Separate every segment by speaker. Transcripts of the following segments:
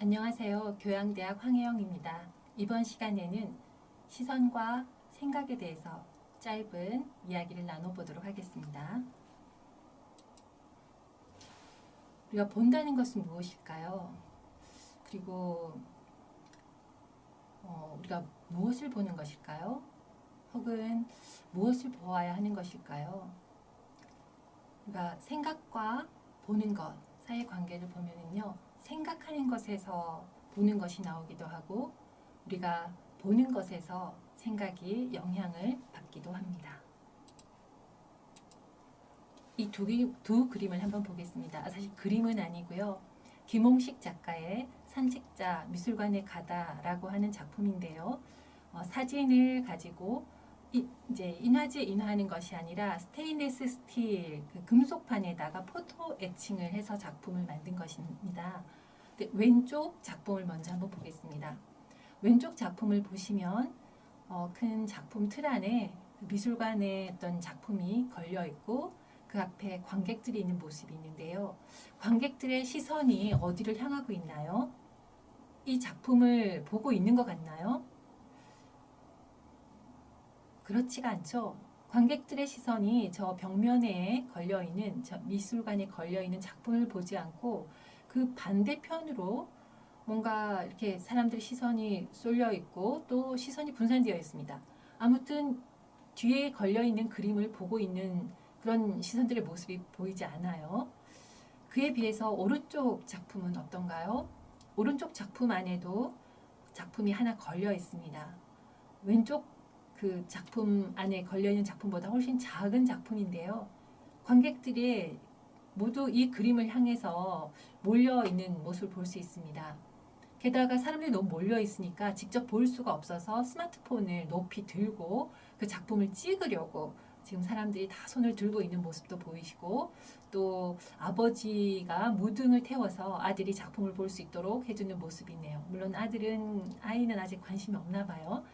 Speaker 1: 안녕하세요. 교양대학 황혜영입니다. 이번 시간에는 시선과 생각에 대해서 짧은 이야기를 나눠보도록 하겠습니다. 우리가 본다는 것은 무엇일까요? 그리고 어, 우리가 무엇을 보는 것일까요? 혹은 무엇을 보아야 하는 것일까요? 우리가 생각과 보는 것 사이의 관계를 보면은요, 생각하는 것에서 보는 것이 나오기도 하고, 우리가 보는 것에서 생각이 영향을 받기도 합니다. 이 두 두 그림을 한번 보겠습니다. 아, 사실 그림은 아니고요. 김홍식 작가의 산책자 미술관에 가다라고 하는 작품인데요. 어, 사진을 가지고 이, 이제 인화지에 인화하는 것이 아니라 스테인레스 스틸 그 금속판에다가 포토 에칭을 해서 작품을 만든 것입니다. 왼쪽 작품을 먼저 한번 보겠습니다. 왼쪽 작품을 보시면 어, 큰 작품 틀 안에 미술관의 어떤 작품이 걸려 있고 그 앞에 관객들이 있는 모습이 있는데요. 관객들의 시선이 어디를 향하고 있나요? 이 작품을 보고 있는 것 같나요? 그렇지가 않죠. 관객들의 시선이 저 벽면에 걸려 있는 저 미술관에 걸려 있는 작품을 보지 않고 그 반대편으로 뭔가 이렇게 사람들의 시선이 쏠려 있고 또 시선이 분산되어 있습니다. 아무튼 뒤에 걸려 있는 그림을 보고 있는 그런 시선들의 모습이 보이지 않아요. 그에 비해서 오른쪽 작품은 어떤가요? 오른쪽 작품 안에도 작품이 하나 걸려 있습니다. 왼쪽 그 작품 안에 걸려 있는 작품보다 훨씬 작은 작품인데요. 관객들이 모두 이 그림을 향해서 몰려 있는 모습을 볼 수 있습니다. 게다가 사람들이 너무 몰려 있으니까 직접 볼 수가 없어서 스마트폰을 높이 들고 그 작품을 찍으려고 지금 사람들이 다 손을 들고 있는 모습도 보이시고 또 아버지가 무등을 태워서 아들이 작품을 볼 수 있도록 해주는 모습이네요. 물론 아들은 아이는 아직 관심이 없나 봐요.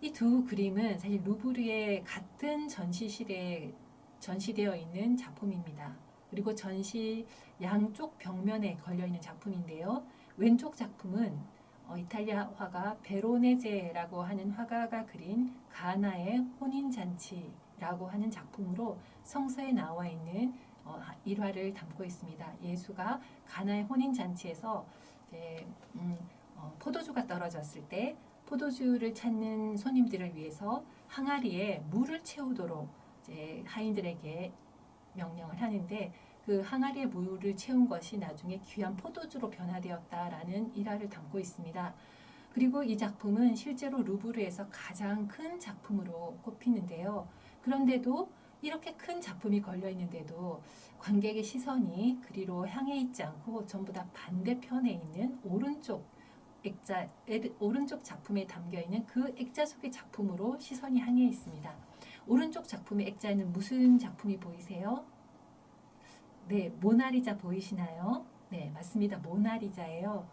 Speaker 1: 이 두 그림은 사실 루브르의 같은 전시실에 전시되어 있는 작품입니다. 그리고 전시 양쪽 벽면에 걸려 있는 작품인데요. 왼쪽 작품은 어, 이탈리아 화가 베로네제라고 하는 화가가 그린 가나의 혼인 잔치라고 하는 작품으로 성서에 나와 있는 어, 일화를 담고 있습니다. 예수가 가나의 혼인 잔치에서 이제, 음, 어, 포도주가 떨어졌을 때 포도주를 찾는 손님들을 위해서 항아리에 물을 채우도록 이제 하인들에게 명령을 하는데 그 항아리에 물을 채운 것이 나중에 귀한 포도주로 변화되었다라는 일화를 담고 있습니다. 그리고 이 작품은 실제로 루브르에서 가장 큰 작품으로 꼽히는데요. 그런데도 이렇게 큰 작품이 걸려 있는데도 관객의 시선이 그리로 향해 있지 않고 전부 다 반대편에 있는 오른쪽 액자 오른쪽 작품에 담겨 있는 그 액자 속의 작품으로 시선이 향해 있습니다. 오른쪽 작품의 액자에는 무슨 작품이 보이세요? 네, 모나리자 보이시나요? 네, 맞습니다. 모나리자예요.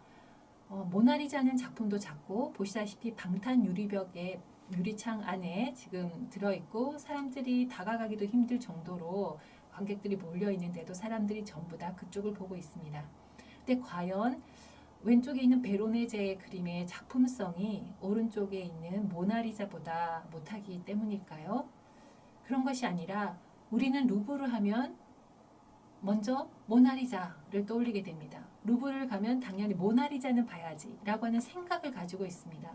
Speaker 1: 어, 모나리자는 작품도 작고 보시다시피 방탄 유리벽에 유리창 안에 지금 들어있고 사람들이 다가가기도 힘들 정도로 관객들이 몰려 있는데도 사람들이 전부 다 그쪽을 보고 있습니다. 근데 과연 왼쪽에 있는 베로네제의 그림의 작품성이 오른쪽에 있는 모나리자보다 못하기 때문일까요? 그런 것이 아니라 우리는 루브르 하면 먼저 모나리자를 떠올리게 됩니다. 루브르를 가면 당연히 모나리자는 봐야지 라고 하는 생각을 가지고 있습니다.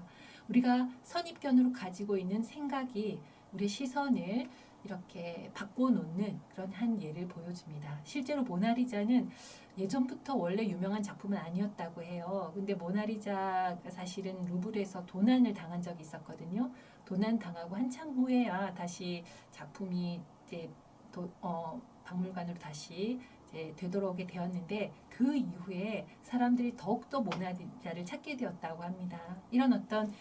Speaker 1: 우리가 선입견으로 가지고 있는 생각이 우리 시선을 이렇게 바꿔놓는 그런 한 예를 보여줍니다. 실제로 모나리자는 예전부터 원래 유명한 작품은 아니었다고 해요. 근데 모나리자가 사실은 루브르에서 도난을 당한 적이 있었거든요. 도난 당하고 한참 후에야 다시 작품이 이제 도, 어, 박물관으로 다시 되돌아오게 되었는데 그 이후에 사람들이 더욱더 모나리자를 찾게 되었다고 합니다. 이런 어떤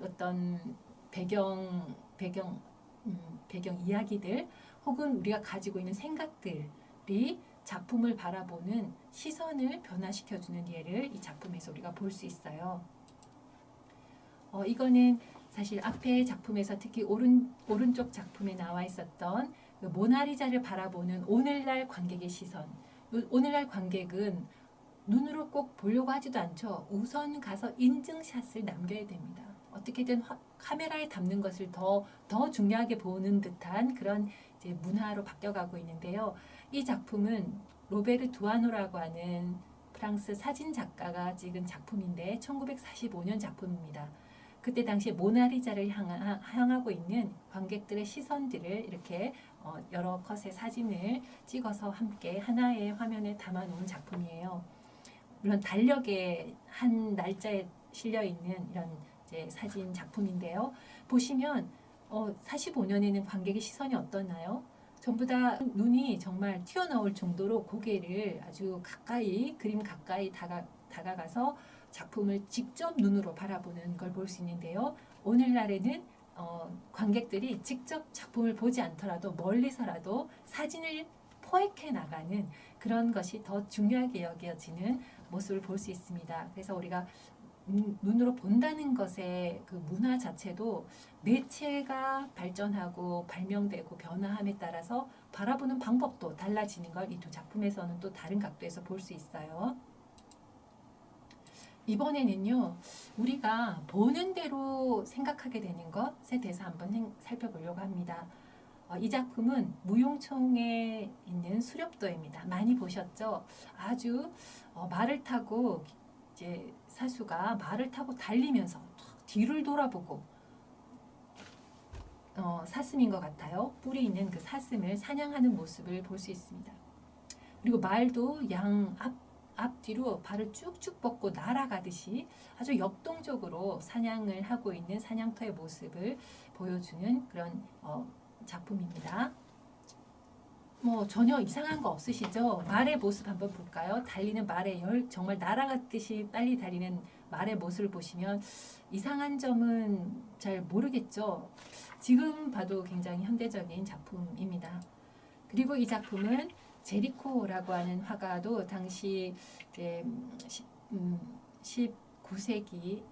Speaker 1: 어떤 배경 배경 음, 배경 이야기들 혹은 우리가 가지고 있는 생각들이 작품을 바라보는 시선을 변화시켜주는 예를 이 작품에서 우리가 볼 수 있어요. 어, 이거는 사실 앞에 작품에서 특히 오른, 오른쪽 작품에 나와 있었던 그 모나리자를 바라보는 오늘날 관객의 시선. 오늘날 관객은 눈으로 꼭 보려고 하지도 않죠. 우선 가서 인증샷을 남겨야 됩니다. 어떻게든 화- 카메라에 담는 것을 더, 더 중요하게 보는 듯한 그런 이제 문화로 바뀌어가고 있는데요. 이 작품은 로베르 두아노라고 하는 프랑스 사진 작가가 찍은 작품인데 1945년 작품입니다. 그때 당시에 모나리자를 향하, 향하고 있는 관객들의 시선들을 이렇게 어, 여러 컷의 사진을 찍어서 함께 하나의 화면에 담아놓은 작품이에요. 물론 달력의 한 날짜에 실려 있는 이런 이제 사진 작품인데요. 보시면 어, 45년에는 관객의 시선이 어떠나요? 전부 다 눈이 정말 튀어나올 정도로 고개를 아주 가까이 그림 가까이 다가, 다가가서 작품을 직접 눈으로 바라보는 걸 볼 수 있는데요. 오늘날에는 어, 관객들이 직접 작품을 보지 않더라도 멀리서라도 사진을 포획해 나가는 그런 것이 더 중요하게 여겨지는 모습을 볼 수 있습니다. 그래서 우리가 눈- 눈으로 본다는 것의 그 문화 자체도 매체가 발전하고 발명되고 변화함에 따라서 바라보는 방법도 달라지는 걸 이 두 작품에서는 또 다른 각도에서 볼 수 있어요. 이번에는요, 우리가 보는 대로 생각하게 되는 것에 대해서 한번 생- 살펴보려고 합니다. 어, 이 작품은 무용총에 있는 수렵도입니다. 많이 보셨죠? 아주 어, 말을 타고 이제 사수가 말을 타고 달리면서 탁 뒤를 돌아보고 어, 사슴인 것 같아요. 뿔이 있는 그 사슴을 사냥하는 모습을 볼 수 있습니다. 그리고 말도 양 앞, 앞뒤로 발을 쭉쭉 뻗고 날아가듯이 아주 역동적으로 사냥을 하고 있는 사냥터의 모습을 보여주는 그런 어, 작품입니다. 뭐 전혀 이상한 거 없으시죠? 말의 모습 한번 볼까요? 달리는 말의 열 정말 날아갔듯이 빨리 달리는 말의 모습을 보시면 이상한 점은 잘 모르겠죠. 지금 봐도 굉장히 현대적인 작품입니다. 그리고 이 작품은 제리코라고 하는 화가도 당시 이제 시- 음, 19세기의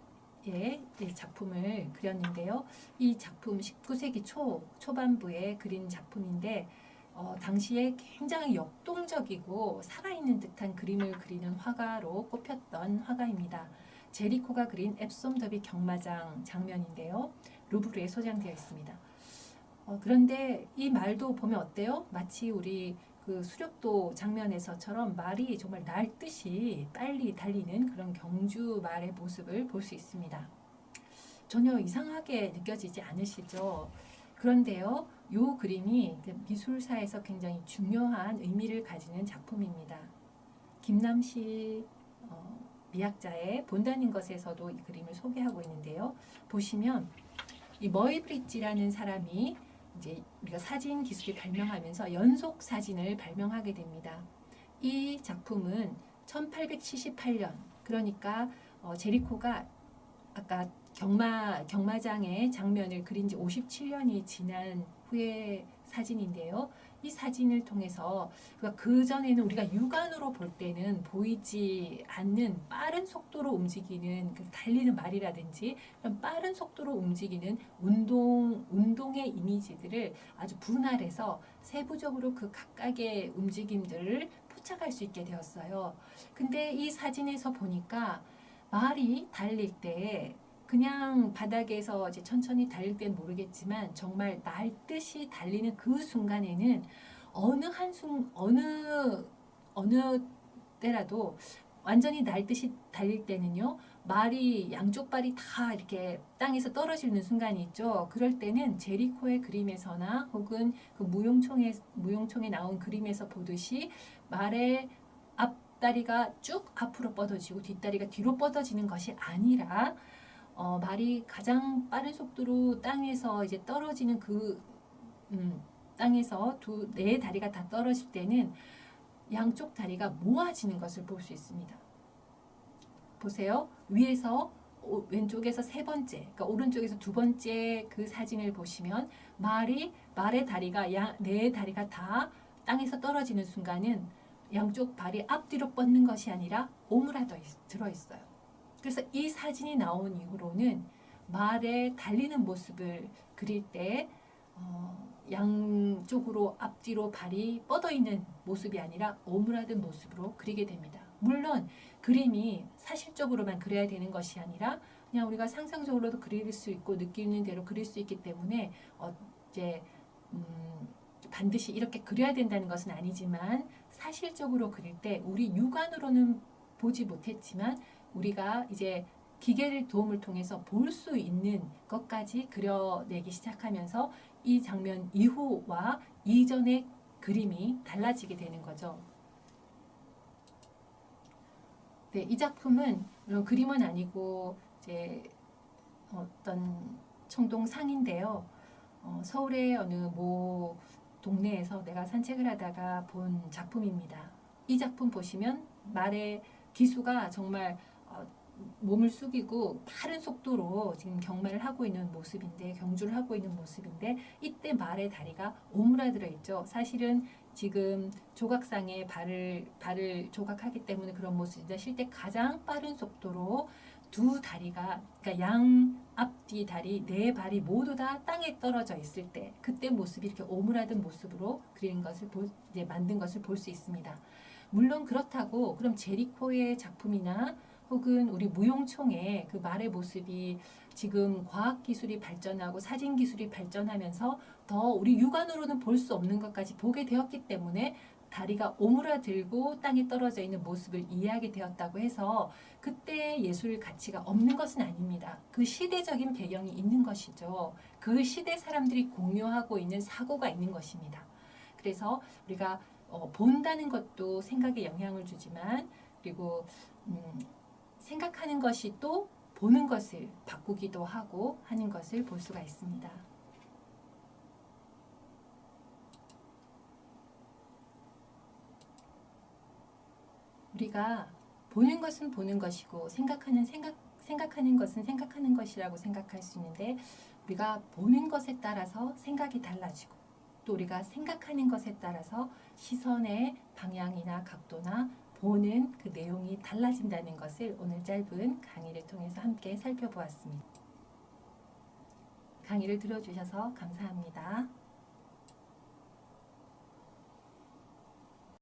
Speaker 1: 작품을 그렸는데요. 이 작품 19세기 초 초반부에 그린 작품인데 어, 당시에 굉장히 역동적이고 살아있는 듯한 그림을 그리는 화가로 꼽혔던 화가입니다. 제리코가 그린 앱솜 더비 경마장 장면인데요. 루브르에 소장되어 있습니다. 어, 그런데 이 말도 보면 어때요? 마치 우리 그 수렵도 장면에서처럼 말이 정말 날듯이 빨리 달리는 그런 경주 말의 모습을 볼 수 있습니다. 전혀 이상하게 느껴지지 않으시죠? 그런데요, 이 그림이 그 미술사에서 굉장히 중요한 의미를 가지는 작품입니다. 김남시 어, 미학자의 본다는 것에서도 이 그림을 소개하고 있는데요. 보시면 이 머이브리지라는 사람이 이제 우리가 사진 기술이 발명하면서 연속 사진을 발명하게 됩니다. 이 작품은 1878년 그러니까 어, 제리코가 아까 경마 경마장의 장면을 그린 지 57년이 지난 후의 사진인데요. 이 사진을 통해서 그 전에는 우리가 육안으로 볼 때는 보이지 않는 빠른 속도로 움직이는 그 달리는 말이라든지 그런 빠른 속도로 움직이는 운동 운동의 이미지들을 아주 분할해서 세부적으로 그 각각의 움직임들을 포착할 수 있게 되었어요. 근데 이 사진에서 보니까 말이 달릴 때 그냥 바닥에서 이제 천천히 달릴 땐 모르겠지만 정말 날듯이 달리는 그 순간에는 어느 한순 어느 어느 때라도 완전히 날듯이 달릴 때는요 말이 양쪽 발이 다 이렇게 땅에서 떨어지는 순간이 있죠. 그럴 때는 제리코의 그림에서나 혹은 그 무용총에 무용총에 나온 그림에서 보듯이 말의 앞다리가 쭉 앞으로 뻗어지고 뒷다리가 뒤로 뻗어지는 것이 아니라 어, 말이 가장 빠른 속도로 땅에서 이제 떨어지는 그 음, 땅에서 두 네 다리가 다 떨어질 때는 양쪽 다리가 모아지는 것을 볼 수 있습니다. 보세요. 위에서 오- 왼쪽에서 세 번째, 그러니까 오른쪽에서 두 번째 그 사진을 보시면 말이 말의 다리가 양, 네 다리가 다 땅에서 떨어지는 순간은 양쪽 발이 앞뒤로 뻗는 것이 아니라 오므라져 있- 들어 있어요. 그래서 이 사진이 나온 이후로는 말의 달리는 모습을 그릴 때 어, 양쪽으로 앞뒤로 발이 뻗어 있는 모습이 아니라 오므라든 모습으로 그리게 됩니다. 물론 그림이 사실적으로만 그려야 되는 것이 아니라 그냥 우리가 상상적으로도 그릴 수 있고 느끼는 대로 그릴 수 있기 때문에 어, 이제 음, 반드시 이렇게 그려야 된다는 것은 아니지만 사실적으로 그릴 때 우리 육안으로는 보지 못했지만 우리가 이제 기계를 도움을 통해서 볼 수 있는 것까지 그려내기 시작하면서 이 장면 이후와 이전의 그림이 달라지게 되는 거죠. 네, 이 작품은 물론 그림은 아니고 이제 어떤 청동 상인데요. 어, 서울의 어느 모 동네에서 내가 산책을 하다가 본 작품입니다. 이 작품 보시면 말의 기수가 정말 어, 몸을 숙이고 빠른 속도로 지금 경마를 하고 있는 모습인데 경주를 하고 있는 모습인데 이때 말의 다리가 오므라들어 있죠. 사실은 지금 조각상에 발을 발을 조각하기 때문에 그런 모습인데 실제 가장 빠른 속도로 두 다리가 그러니까 양 앞뒤 다리 네 발이 모두 다 땅에 떨어져 있을 때 그때 모습이 이렇게 오므라든 모습으로 그리는 것을 볼, 이제 만든 것을 볼 수 있습니다. 물론 그렇다고 그럼 제리코의 작품이나 혹은 우리 무용총의 그 말의 모습이 지금 과학 기술이 발전하고 사진 기술이 발전하면서 더 우리 육안으로는 볼 수 없는 것까지 보게 되었기 때문에 다리가 오므라들고 땅에 떨어져 있는 모습을 이해하게 되었다고 해서 그때 예술 가치가 없는 것은 아닙니다. 그 시대적인 배경이 있는 것이죠. 그 시대 사람들이 공유하고 있는 사고가 있는 것입니다. 그래서 우리가 어, 본다는 것도 생각에 영향을 주지만 그리고 음, 생각하는 것이 또 보는 것을 바꾸기도 하고 하는 것을 볼 수가 있습니다. 우리가 보는 것은 보는 것이고 생각하는 생각 생각하는 것은 생각하는 것이라고 생각할 수 있는데 우리가 보는 것에 따라서 생각이 달라지고 또 우리가 생각하는 것에 따라서 시선의 방향이나 각도나 보는 그 내용이 달라진다는 것을 오늘 짧은 강의를 통해서 함께 살펴보았습니다. 강의를 들어주셔서 감사합니다.